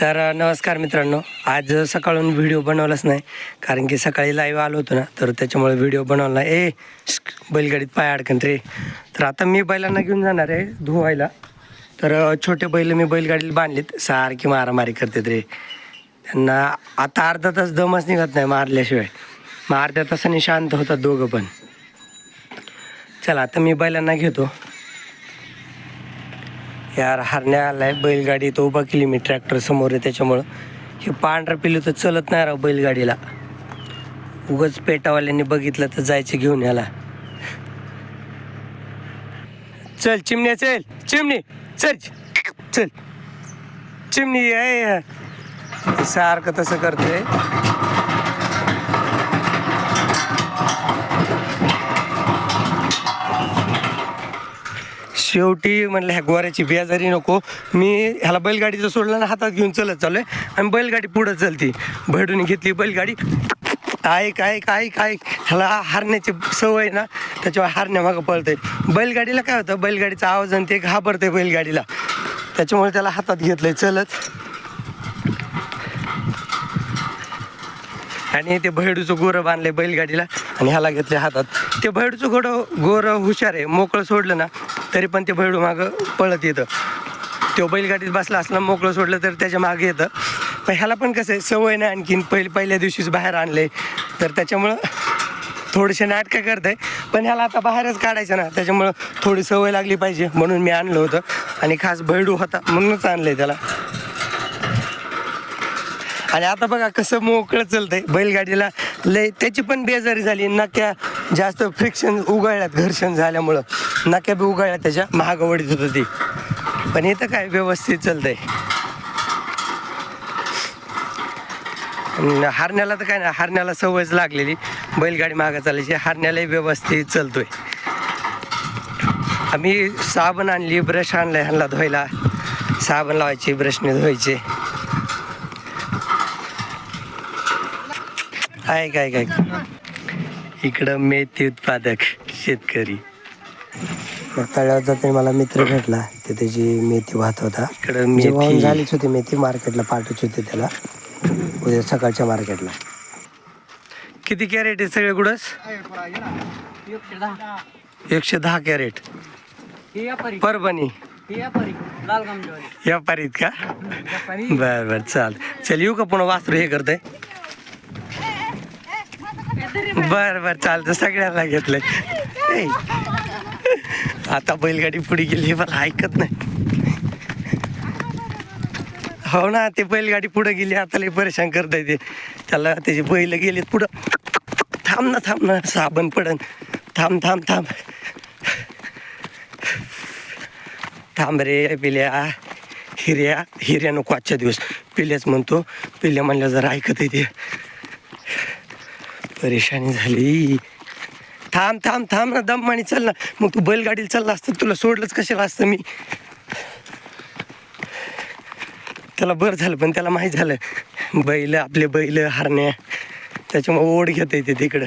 तर नमस्कार मित्रांनो. आज सकाळून व्हिडिओ बनवलाच नाही कारण की सकाळी लाईव्ह आलो होतो ना तर त्याच्यामुळे व्हिडिओ बनवला नाही. ए बैलगाडीत पाय अडकन रे. तर आता मी बैलांना घेऊन जाणार आहे धुवायला. तर छोटे बैल मी बैलगाडीला बांधलेत सारखी मारामारी करतात रे. त्यांना आता अर्धा तास दमच निघत नाही मारल्याशिवाय. मग अर्ध्या तासाने शांत होतात दोघं पण. चला आता मी बैलांना घेतो. यार हरण्या आलाय बैलगाडी तो उभा केली मी ट्रॅक्टर समोर आहे त्याच्यामुळं. हे पांढरं पिल्लू तर चलत नाही राव बैलगाडीला. उगच पेटावाल्यांनी बघितलं तर जायचं घेऊन याला. चल चिमण्या चल चिमणी. चल चल. चिमणी आहे सारखं तसं करतोय. शेवटी म्हणलं ह्या गोऱ्याची बेजारी नको. मी ह्याला बैलगाडीचं सोडलं ना हातात घेऊन चलत चाललोय. आणि बैलगाडी पुढं चलती. भडून घेतली बैलगाडी. ऐक ऐक ऐक ऐक. ह्याला हारण्याची सवय ना त्याच्यावर हारण्यामागं पळते बैलगाडीला काय होतं? बैलगाडीचा आवाज आणि ते घाबरते बैलगाडीला. त्याच्यामुळे त्याला हातात घेतलंय चलत. आणि ते भैडूचं गोरं बांधले बैलगाडीला आणि ह्याला घेतले हातात. ते भैडूचं गोडं गोरं हुशार आहे. मोकळं सोडलं ना तरी पण ते भैडू मागं पळत येतं. तो बैलगाडीत बसला असला मोकळं सोडलं तर त्याच्यामागे येतं. पण ह्याला पण कसं आहे सवय नाही आणखीन. पहिले पहिल्या दिवशीच बाहेर आणले तर त्याच्यामुळं थोडेसे नाटकं करत आहे पण ह्याला आता बाहेरच काढायचं ना. त्याच्यामुळं थोडी सवय लागली पाहिजे. म्हणून मी आणलं होतं. आणि खास भैडू होता म्हणूनच आणलं आहे त्याला. आणि आता बघा कसं मोकळं चलतंय. बैलगाडीला लय त्याची पण बेजारी झाली. नक्या जास्त फ्रिक्शन उगाळल्यात घर्षण झाल्यामुळं नक्या बी उगाळल्या त्याच्या महागवडीत होतं ती. पण इथं काय व्यवस्थित चालतंय. आहे हारण्याला तर काय नाही हारण्याला सवयच लागलेली. बैलगाडी मागं चालायची हारण्यालाही व्यवस्थित चालतोय. आम्ही साबण आणली ब्रश आणला ह्यांना धुवायला. साबण लावायचे ब्रशने धुवायचे. ऐक काय काय इकडं मेथी उत्पादक शेतकरी. मग तळ्यावर जाताना मला मित्र भेटला तर त्याची मेथी वाहत होता. इकडं मेथी. झालीच होती मेथी मार्केटला पाठवायची होती त्याला. उद्या सकाळच्या मार्केटला किती कॅरेट आहे सगळे गुडस? एकशे दहा कॅरेट. परभणी व्यापारीत का? बर बर चाल चल येऊ का पुन्हा वासरू हे करतंय? बर बर चालतं सगळ्यांना घेतलंय. आता बैलगाडी पुढे गेली मला ऐकत नाही. हो ना ते बैलगाडी पुढे गेली आता लय परेशान करताय ते. त्याला त्याचे बैल गेले पुढं. थांब ना थांब ना साबण पडन. थांब थांब थांब. थांब रे पिल्या. हिर्या हिर्या नको आजच्या दिवस. पिल्याच म्हणतो. पिल्या म्हणल्या जरा ऐकत आहे ते परेशानी झाली. थांब थांब थांब ना दममानी चल ना. मग तू बैलगाडीला चालला असतं तुला सोडलंच कशाला असतं मी? त्याला बरं झालं पण त्याला माहीत झालं. बैल आपले बैल हरण्या त्याच्यामुळे ओढ घेता येते तिकडं.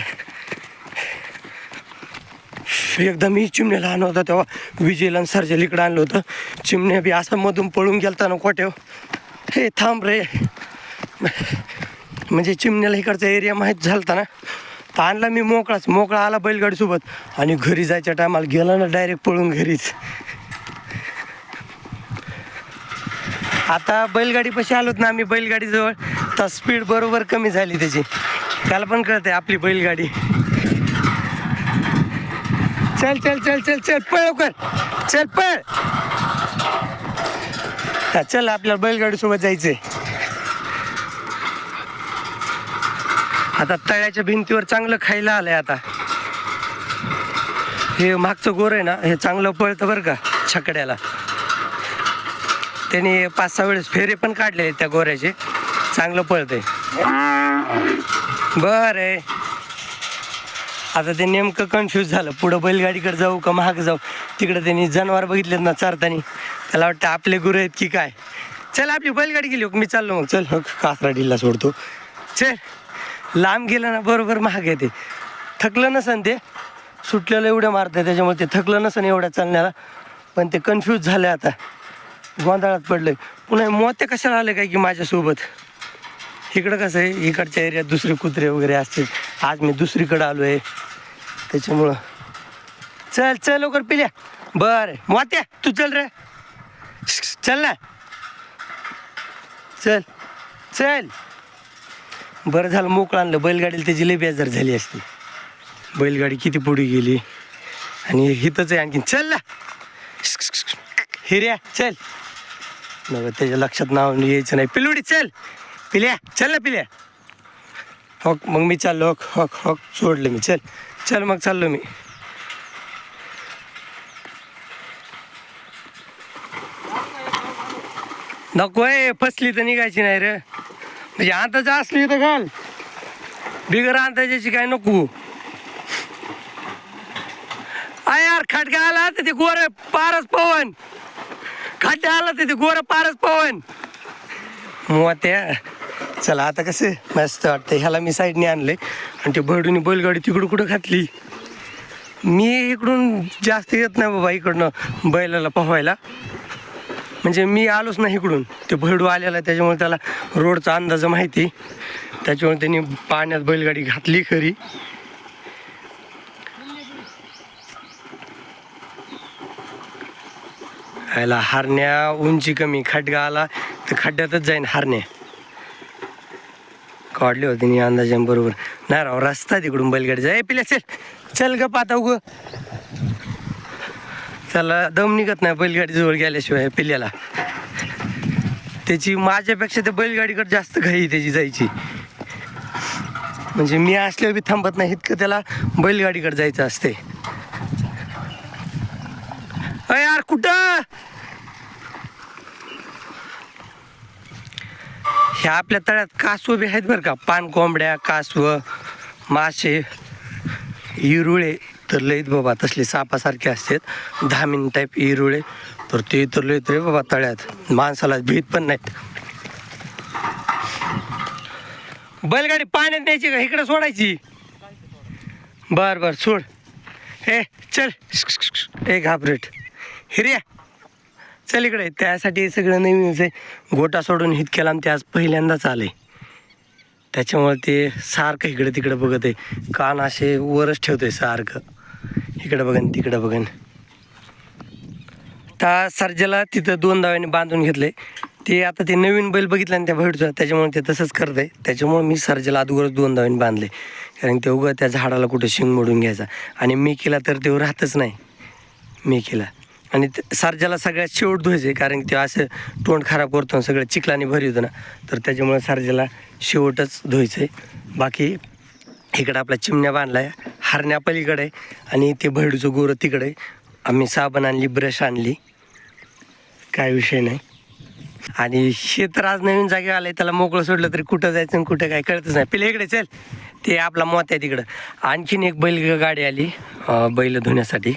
एकदा मी चिमण्या लहान होता तेव्हा विजयला सरजेल इकडं आणलं होतं. चिमण्या बी असं मधून पळून गेलता ना कोट्याव हे थांब रे. म्हणजे चिमण्याला इकडचा एरिया माहीत झालता ना? तर आणला मी मोकळाच. मोकळा आला बैलगाडीसोबत. आणि घरी जायच्या टायमाला गेला ना डायरेक्ट पळून घरीच. आता बैलगाडीपाशी आलोत ना आम्ही बैलगाडीजवळ. तर स्पीड बरोबर कमी झाली त्याची. त्याला पण कळते आपली बैलगाडी. चल चल चल चल चल पळ कर चल पळ. चल आपल्याला बैलगाडीसोबत जायचंय. आता तळ्याच्या भिंतीवर चांगलं खायला आलंय आता. हे मागचं गोर आहे ना हे चांगलं पळतं बरं का छकड्याला. त्याने पाच सहा वेळेस फेरे पण काढले त्या गोऱ्याचे. चांगलं पळतंय. बरं आहे आता ते नेमकं कन्फ्यूज झालं. पुढं बैलगाडीकडे जाऊ का महाग जाऊ? तिकडं त्यांनी जनावर बघितलेत ना चारतानी. त्याला वाटतं आपले गुरु आहेत की काय? चल आपली बैलगाडी गेली. मी चाललो मग. चल हो कासराडीला सोडतो. चल. लांब गेलं ना बरोबर महाग आहे ते. थकलं नसन ते. सुटलेलं एवढं मारतंय त्याच्यामुळे ते थकलं नसन एवढ्या चालण्याला. पण ते कन्फ्यूज झालं आता. गोंधळात पडलं पुन्हा मोत्या कशाला आले काय की माझ्यासोबत? इकडं कसं आहे? इकडच्या एरियात दुसरे कुत्रे वगैरे असतील. आज मी दुसरीकडं आलो आहे त्याच्यामुळं. चल चल लवकर पिल्या. बरं. मोत्या तू चल रे. चल ना. चल. चल. बरं झालं मोकळं आणलं. बैलगाडीला त्याची लई बेजार झाली असती. बैलगाडी किती पुढे गेली. आणि हिथंच आहे आणखीन. चल ना. हिर्या चल. नव्हतं त्याच्या लक्षात नाव यायचं नाही. पिलुडी चल. पिल्या चल ना पिल्या. हॉक मग मी चाललो. हॉक हॉक हॉक. सोडलं मी. चल. चल मग चाललो मी. नको आहे फसली तर निघायची नाही रे. म्हणजे अंदाज असली तर घाल. बिगर अंदाजाची काय नको. आय यार खटका आला तर ते गोर पारस पवन. खड्डा आला तर ते गोर पारस पवन. मोत्या. चला आता कसं मस्त वाटतं ह्याला मी साईडने आणलंय. आणि ते भरडून बैलगाडी तिकडं कुठं घातली? मी इकडून जास्त येत नाही बाबा इकडनं बैलाला पोहायला. म्हणजे मी आलोच नाही इकडून. ते भैडू आलेला आहे, त्याच्यामुळे त्याला रोडचा अंदाज माहिती त्याच्यामुळे त्यांनी पाण्यात बैलगाडी घातली खरी. याला हारण्या उंची कमी खड्डा आला तर खड्ड्यातच जाईन हारण्या. काढले होते नि अंदाजे बरोबर. नाही राव रस्ता तिकडून बैलगाडी जाय पिल्या चल चल ग पाता उग. त्याला दम निघत नाही बैलगाडी जवळ गेल्याशिवाय पिल्ल्याला त्याची माझ्यापेक्षा त्या बैलगाडीकडे जास्त घाई त्याची जायची. म्हणजे मी असल्यावर बी थांबत नाही इतकं त्याला बैलगाडीकडे जायचं असते यार कुठं? ह्या आपल्या तळ्यात कासव बी आहेत बरं का? पान कोंबड्या कासव मासे इरुळे तर लईत बाबा तसले सापासारखे असतात. धामीन टाईप इरुळे तर ते तर लईत रे बाबा तळ्यात. माणसाला भीत पण नाहीत. बैलगाडी पाण्यात न्यायची का? इकडे सोडायची. बर बर सोड. हे चल. ए घाबरेट. हिर्या चल इकडे. त्यासाठी सगळं नवीनच आहे. गोटा सोडून हित केला ते आज पहिल्यांदाच आले त्याच्यामुळे ते सारखं इकडे तिकडे बघत आहे. कान असे वरच ठेवतोय सारखं. इकडं बघन तिकडं बघन. त्या सर्जाला तिथं दोन दाव्याने बांधून घेतले ते आता ते नवीन बैल बघितलं आणि त्या भैडचं त्याच्यामुळे ते तसंच करत आहे त्याच्यामुळे मी सर्जाला अगोदरच दोन दाव्याने बांधले कारण ते उगं त्या झाडाला कुठं शिंग मोडून घ्यायचा. आणि मी केला तर ते राहतच नाही. मी केला आणि ते- सर्जाला सगळ्यात शेवट धुवायचे कारण ते असं तोंड खराब करतो आणि सगळं चिखलाने भरी होतं ना. तर त्याच्यामुळे सर्जाला शेवटच धुवायचं आहे बाकी इकडं आपला चिमण्या बांधला आहे हरण्या पलीकडे आणि ते भैडूचं गोरं तिकडे आम्ही साबण आणली ब्रश आणली. काय विषय नाही. आणि शेत आज नवीन जागे आलंय त्याला मोकळं सोडलं तरी कुठं जायचं आणि कुठं काय कळतच नाही. पिले इकडे चल. ते आपला मोत आहे तिकडं. आणखीन एक बैल गाडी आली बैल धुण्यासाठी.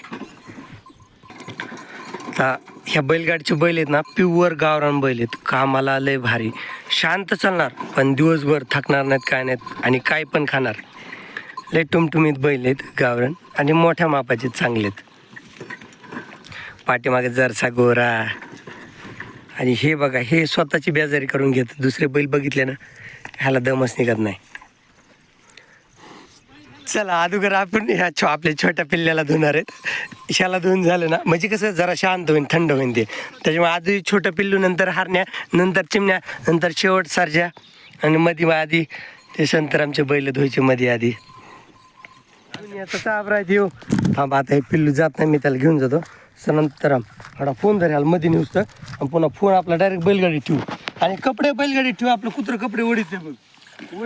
आता ह्या बैलगाडीचे बैल आहेत ना प्युअर गावरान बैल आहेत. कामाला लय भारी. शांत चालणार पण दिवसभर थकणार नाहीत काय नाहीत आणि काय पण खाणार. लय टुमटुमीत बैल आहेत गावरण आणि मोठ्या मापाचे चांगले आहेत. पाठीमागे जरसा गोरा. आणि हे बघा हे स्वतःची बेजारी करून घेत दुसरे बैल बघितले ना ह्याला दमच निघत नाही. चला अगोदर आपण ह्या छो आपल्या छोट्या पिल्ल्याला धुणार आहेत. ह्याला धुवून झालं ना म्हणजे कसं जरा शांत होईल थंड होईल ते. त्याच्यामुळे आधी छोटं पिल्लू नंतर हारण्या नंतर चिमण्या नंतर शेवट सरज्या आणि मध्ये मग आधी ते नंतर आमचे बैल धुवायचे मध्ये आधी दुनियाचा चाबरा देऊ थांब आता हे पिल्लू जात नाही मी त्याला घेऊन जातो. नंतर थोडा फोन धरायला मध्ये न्यूज तर. पुन्हा फोन आपला डायरेक्ट बैलगाडी ठेवू. आणि कपडे बैलगाडी ठेवू आपलं कुत्र कपडे ओढीत बघ.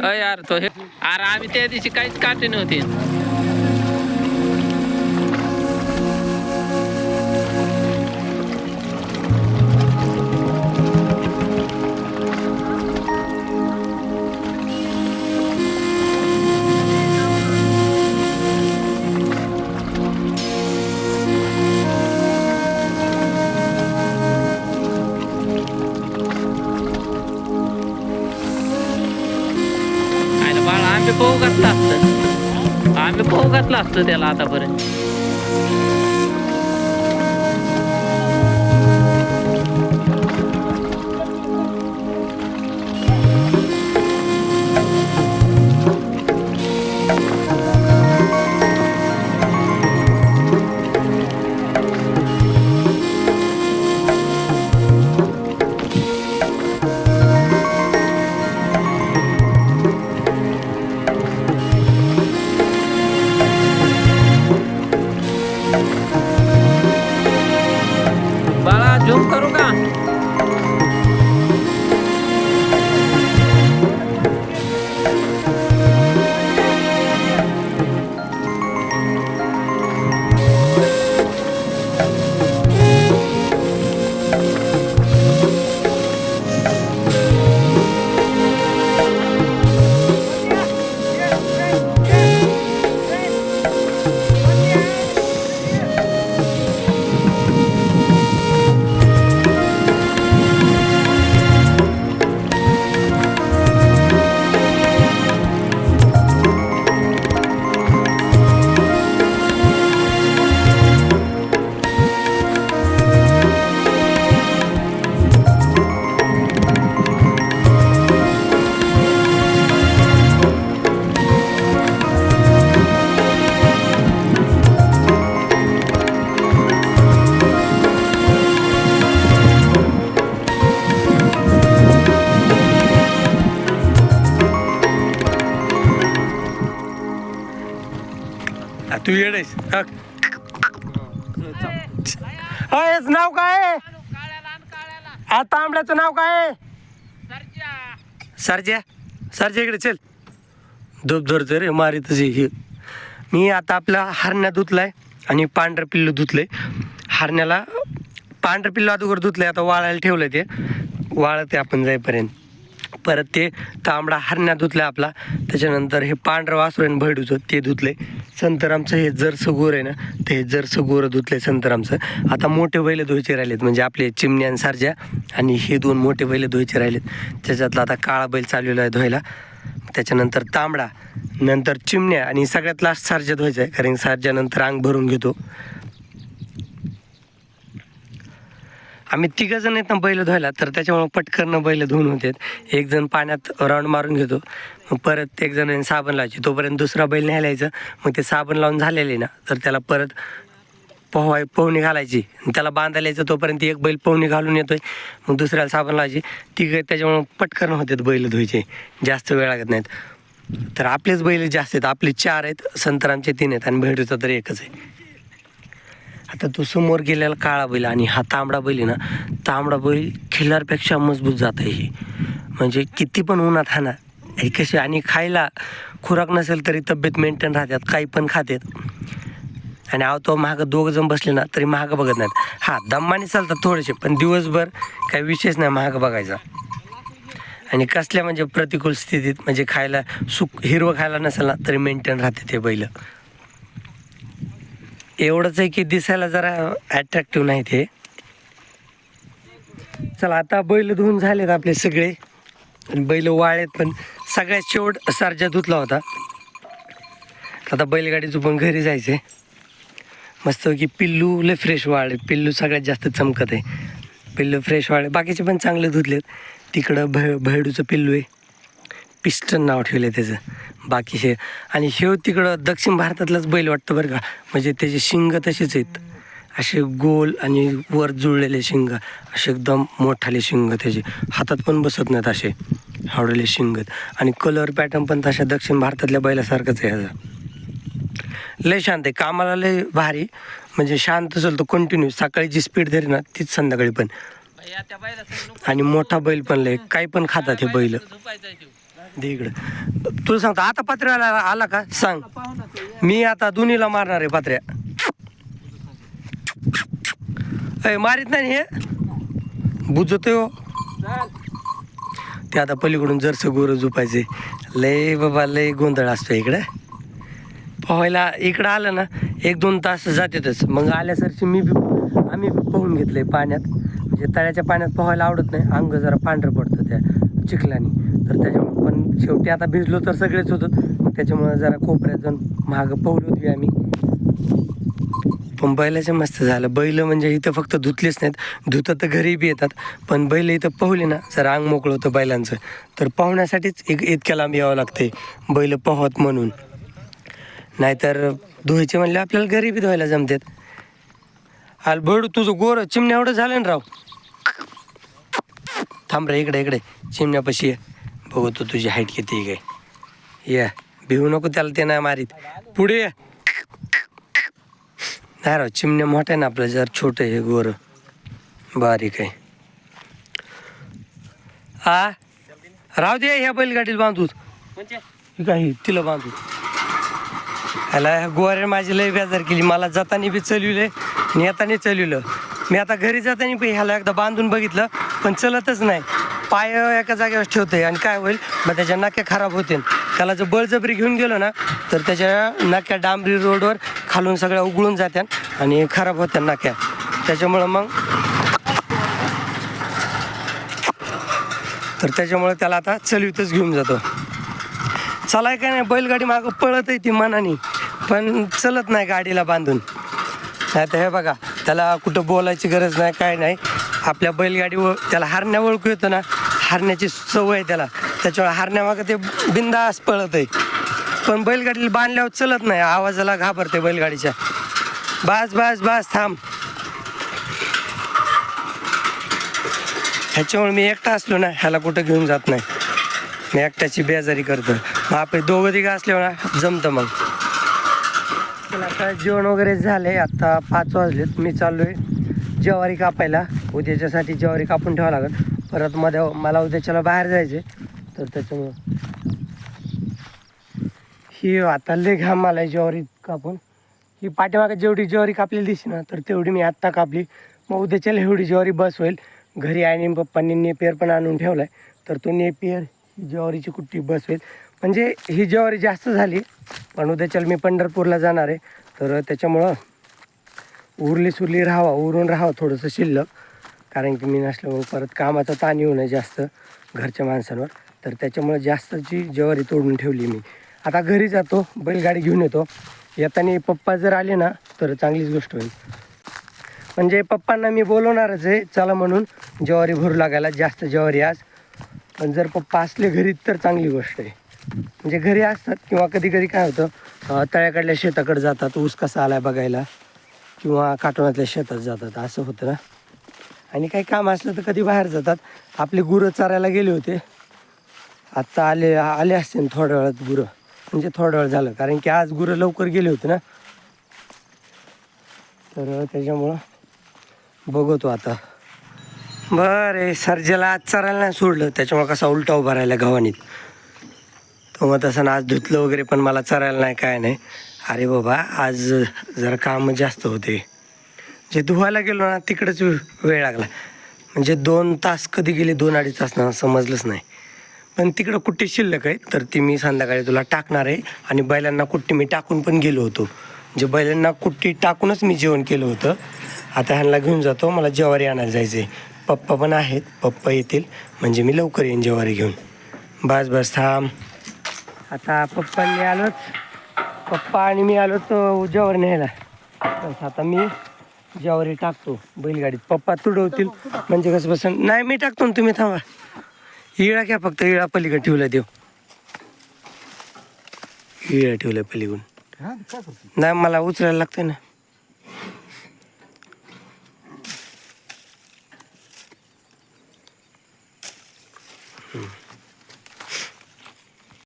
यार तो हे अरे आम्ही त्या दिवशी काहीच काटे नव्हते. आंबे घातला असतं त्याला आतापर्यंत. येडेस हा. नाव काय? आहे आ तांबड्याचं नाव काय? आहे सरज्या इकडे चल. धूप धरतो रे मारी तशी हे. मी आता आपला हरण्या धुतलाय आणि पांढरं पिल्लू धुतलंय. हरण्याला पांढरं पिल्लू अगोदर धुतलंय आता वाळायला ठेवलंय ते. वाळत आहे आपण जाईपर्यंत. परत ते तांबडा हरण्या धुतलाय आपला. त्याच्यानंतर हे पांढरं वासरू आहे भैडूचं ते धुतले. संतरामचं हे जरसं गोर आहे ना ते जरसं गोरं धुतले संतरामचं. आता मोठे बैल धुवायचे राहिलेत म्हणजे आपले चिमण्या आणि आणि हे दोन मोठे बैल धुवायचे राहिलेत. त्याच्यातला आता काळा बैल चाललेला आहे धुवायला. त्याच्यानंतर तांबडा नंतर चिमण्या आणि सगळ्यात लास्ट सारज्या धुवायचं आहे कारण सारज्यानंतर अंग भरून घेतो. आम्ही तिघंजण आहेत ना बैल धुवायला तर त्याच्यामुळे पटकन बैल धुवून होते. एक जण पाण्यात राऊंड मारून घेतो मग परत एक जण साबण लावायची. तोपर्यंत दुसरा बैल न्यायलायचं मग ते साबण लावून झालेले ना तर त्याला परत पोहाय पोहणी घालायची. त्याला बांधायला यायचं तोपर्यंत एक बैल पोहणी घालून येतोय. मग दुसऱ्याला साबण लावायची. तिघं त्याच्यामुळं पटकन होतात बैल धुवायचे. जास्त वेळ लागत नाहीत. तर आपलेच बैल जास्त आहेत. आपले चार आहेत संतरामचे तीन आहेत आणि भेटूचा तर एकच आहे. आता तो समोर गेलेला काळा बैल आणि हा तांबडा बैल आहे ना तांबडा बैल खिल्लारपेक्षा मजबूत जात आहे ही. म्हणजे किती पण उन्हात हा ना हे कसे आणि खायला खुराक नसेल तरी तब्येत मेंटेन राहतात काही पण खातात. आणि आव तो महाग दोघं जण बसले ना तरी महाग बघत नाहीत. हा दम्माने चालतात थोडेसे पण दिवसभर काही विशेष नाही महाग बघायचा. आणि कसल्या म्हणजे प्रतिकूल स्थितीत म्हणजे खायला सुक हिरवं खायला नसेल ना तरी मेंटेन राहते ते बैल. एवढंच आहे की दिसायला जरा ॲट्रॅक्टिव्ह नाही ते. चला आता बैल धुवून झालेत आपले सगळे. आणि बैल वाळेत पण सगळ्यात शेवट सारजा धुतला होता. आता बैलगाडीचं पण घरी जायचं मस्त की पिल्लू लय फ्रेश वाळे पिल्लू सगळ्यात जास्त चमकत आहे. पिल्लू फ्रेश वाळे बाकीचे पण चांगले धुतलेत. तिकडं भ भैडूचं पिल्लू आहे. पिस्टन नाव ठेवलं आहे त्याचं बाकीचे आणि शेव तिकडं दक्षिण भारतातलाच बैल वाटतं बरं का. म्हणजे त्याचे शिंग तसेच आहेत. असे गोल आणि वर जुळलेले शिंग असे एकदम मोठाले शिंग त्याचे. हातात पण बसत नाहीत असे. हावडलेले शिंग आणि कलर पॅटर्न पण तशा दक्षिण भारतातल्या बैलासारखंच आहे ह्याचा. लय शांत आहे. कामाला लय भारी. म्हणजे शांत चालतो कंटिन्यू सकाळी जी स्पीड धरी ना तीच संध्याकाळी पण. आणि मोठा बैल पण लय. काही पण खातात हे बैल. दे इकडं. तुला सांगतो आता पत्र्याला आला का? सांग. मी आता दोन्हीला मारणार आहे पत्र्या. अय मारित नाही हे? बुजतोय हो. ते आता पलीकडून जरसं गोरं झोपायचे लय बाबा लय गोंधळ असतो इकडं. पोहायला इकडं आलं ना एक दोन तास जातेतच. मग आल्यासारखी मी बी आम्ही बी पोहून आहे पाण्यात. म्हणजे तळ्याच्या पाण्यात पोहायला आवडत नाही. अंग जरा पांढरं पडतं त्या चिखल्याने तर त्याच्यामुळे पण शेवटी आता भिजलो तर सगळेच होतो. त्याच्यामुळं जरा कोपऱ्यात जाऊन महाग पोहलो होती आम्ही. पण बैलाचं मस्त झालं. बैल म्हणजे इथं फक्त धुतलेच नाहीत. धुतं तर घरी बी येतात. पण बैल इथं पोहले ना जरा अंग मोकळं होतं बैलांचं. तर पोहण्यासाठीच एक इतक्या लांब यावं लागते बैल पोहत म्हणून. नाहीतर धुवायचे म्हणले आपल्याला घरी बी धुवायला जमतात. आल बडू तुझं गोर चिमण्या एवढं झालं ना राव. थांब रे इकडे इकडे. चिमण्यापाशी आहे बघू तू तुझी हाईट किती आहे काय? ये भिवू नको त्याला ते नाही मारीत. पुढे नाही राव चिमण्या मोठा आहे ना आपलं जर छोटं आहे गोर. बारीक आहे. हा राहू दे ह्या बैलगाडीला बांधू ही काय ही? तिला बांधू ह्याला गोरे माझी लय बेजार केली. मला जाताना बी चलविले आणि येताना चलविलं. मी आता घरी जाताना पण ह्याला एकदा बांधून बघितलं पण चलतच नाही. पाय एका जागेवर ठेवतोय आणि काय होईल? मग त्याच्या नाक्या खराब होतील. त्याला जर बळजबरी घेऊन गेलो ना तर त्याच्या नाक्या डांबरी रोडवर खालून सगळ्या उघडून जात्या आणि खराब होत्या नाक्या. त्याच्यामुळं मग तर त्याच्यामुळे त्याला आता चलवीतच घेऊन जातो. चालाय काय नाही? बैलगाडी मागं पळत आहे ती मनाने. पण चलत नाही गाडीला बांधून. नाही तर हे बघा त्याला कुठं बोलायची गरज नाही काय नाही. आपल्या बैलगाडी व त्याला हारण्या ओळखू येतं ना हारण्याची सवय आहे त्याला. त्याच्यामुळे हारण्यामागं ते बिंदास पळत आहे पण बैलगाडीला बांधल्यावर चलत नाही. आवाजाला घाबरते बैलगाडीच्या. बास बास बास थांब. ह्याच्यामुळे मी एकटा असलो ना ह्याला कुठं घेऊन जात नाही. मी एकट्याची बेजारी करतो मग आपले दोघं तिघं असल्यावर ना जमतं मग. आता जेवण वगैरे झालंय. आता पाच वाजलेत. मी चाललोय. ज्वारी कापायला. उद्याच्यासाठी ज्वारी कापून ठेवावं लागेल. परत मध्ये मला उद्याच्याला बाहेर जायचे तर त्याच्यामुळं ही आता लय घाम मला ज्वारी कापून. ही पाठीमागे जेवढी ज्वारी कापलेली दिसली ना तर तेवढी मी आत्ता कापली. मग उद्याच्याला एवढी ज्वारी बस होईल. घरी आणि पप्पांनी नेपियर पण आणून ठेवला आहे तर तो नेपियर ही ज्वारीची कुट्टी बस होईल. म्हणजे ही ज्वारी जास्त झाली पण उद्याच्याला मी पंढरपूरला जाणार आहे. तर त्याच्यामुळं उरली सुरली राहावा उरून राहावं थोडंसं शिल्लक. कारण की मी नसल्यामुळे परत कामाचा ताण येऊ नये जास्त घरच्या माणसांवर. तर त्याच्यामुळे जास्तची ज्वारी तोडून ठेवली मी. आता घरी जातो बैलगाडी घेऊन येतो. येताना पप्पा जर आले ना तर चांगलीच गोष्ट होईल. म्हणजे पप्पांना मी बोलवणारच आहे चला म्हणून ज्वारी भरू लागायला जास्त ज्वारी आज. पण जर पप्पा असले घरी तर चांगली गोष्ट आहे. म्हणजे घरी असतात किंवा कधी कधी काय होतं तळ्याकडल्या शेताकडे जातात ऊस कसा आलाय बघायला किंवा काटोनातल्या शेतात जातात असं होतं ना. आणि काही काम असलं तर कधी बाहेर जातात. आपले गुरं चारायला गेले होते. आत्ता आले आले असते थोड्या वेळात गुरं. म्हणजे थोडा वेळ झालं. कारण की आज गुरं लवकर गेले होते ना. तर त्याच्यामुळं बघतो आता. बरं सर्जेला आज चरायला नाही सोडलं. त्याच्यामुळे कसा उलटा उभा राहिला गव्हाणीत. तो मग तसं आज धुतलं वगैरे पण मला चरायला नाही काय नाही. अरे बाबा आज जरा काम जास्त होते. जे धुवायला गेलो ना तिकडेच वेळ लागला. म्हणजे दोन तास कधी गेले दोन अडीच तास ना समजलंच नाही. पण तिकडं कुट्टी शिल्लक आहे तर ती मी संध्याकाळी तुला टाकणार आहे. आणि बैलांना कुट्टी मी टाकून पण गेलो होतो. म्हणजे बैलांना कुट्टी टाकूनच मी जेवण केलं होतं. आता ह्यांना घेऊन जातो मला ज्वारी आणायला जायचं आहे पप्पा पण आहेत पप्पा येतील. म्हणजे मी लवकर येईन ज्वारी घेऊन. बस बस थांब. आता पप्पांनी आलोच पप्पा आणि मी आलो तो ज्वारी न्यायला. आता मी ज्वारी टाकतो बैलगाडीत. पप्पा तुडवतील. म्हणजे कसं बसन नाही मी टाकतो ना तुम्ही थांबा. इळा घ्या फक्त इळा पलीकडे ठेवला देव. इळा ठेवला पलीकडून. नाही मला उचलायला लागतंय ना.